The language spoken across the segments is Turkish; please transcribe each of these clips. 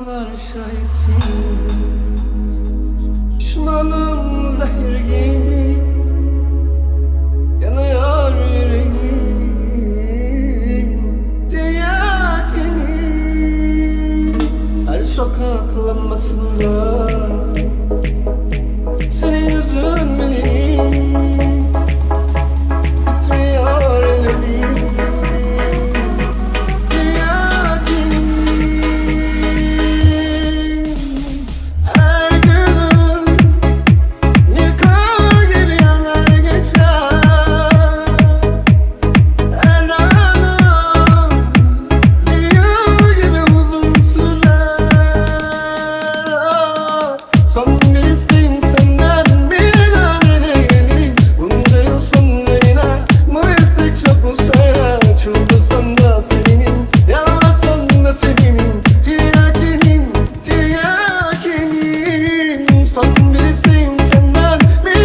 sokaklar şahitsin. Düşmanım zehir gibi. Yanıyor yüreğim. Tiryakini Her sokak lambasında çok mu sayar Çıldırsan da seninim Yalvarsan da seninim Tiryakinim, tiryakinim Son bir isteğim senden bir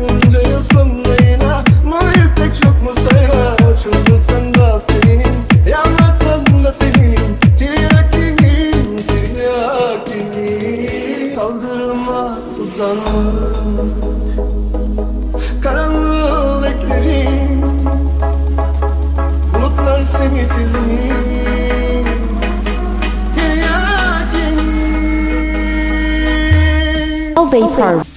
Bunca yıl sonra bu istek çok mu sayar Çıldırsan da seninim Yalvarsan da seninim Tiryakinim, tiryakinim Kaldırıma uzanma Altını çizmiş All